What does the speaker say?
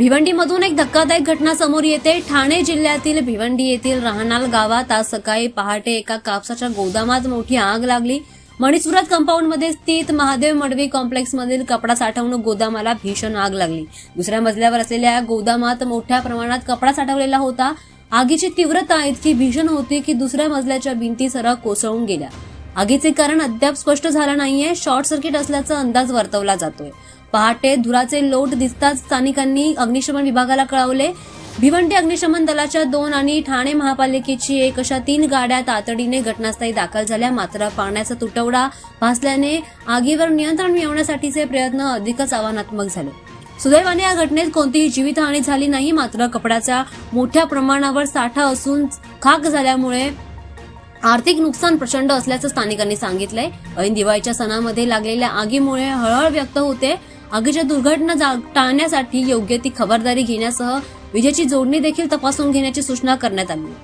भिवंडीमधून एक धक्कादायक घटना समोर येते. ठाणे जिल्ह्यातील भिवंडी येथील राहणाल गावात आज सकाळी पहाटे एका कापसाच्या गोदामात मोठी आग लागली. मणिसुरत कंपाऊंडमध्ये स्थित महादेव मडवी कॉम्प्लेक्समधील कपडा साठवणूक गोदामाला भीषण आग लागली. दुसऱ्या मजल्यावर असलेल्या गोदामात मोठ्या प्रमाणात कपडा साठवलेला होता. आगीची तीव्रता इतकी भीषण होती की दुसऱ्या मजल्याच्या भिंती सरळ कोसळून गेल्या. आगीचे कारण अद्याप स्पष्ट झालं नाहीये. शॉर्ट सर्किट असल्याचा अंदाज वर्तवला जातोय. पहाटे धुराचे लोट दिसताच स्थानिकांनी अग्निशमन विभागाला कळवले. भिवंडी अग्निशमन दलाच्या दोन आणि ठाणे महापालिकेची एक अशा तीन गाड्या तातडीने घटनास्थळी दाखल झाल्या. मात्र पाण्याचा तुटवडा भासल्याने आगीवर नियंत्रण मिळवण्यासाठीचे प्रयत्न अधिकच आव्हानात्मक झाले. सुदैवाने या घटनेत कोणतीही जीवितहानी झाली नाही. मात्र कपड्याचा मोठ्या प्रमाणावर साठा असून खाक झाल्यामुळे आर्थिक नुकसान प्रचंड असल्याचं स्थानिकांनी सांगितलंय. ऐन दिवाळीच्या सणामध्ये लागलेल्या आगीमुळे हळहळ व्यक्त होते. आगीच्या दुर्घटना जा- टाळण्यासाठी योग्य ती खबरदारी घेण्यासह विजेची जोडणी देखील तपासून घेण्याची सूचना करण्यात आली.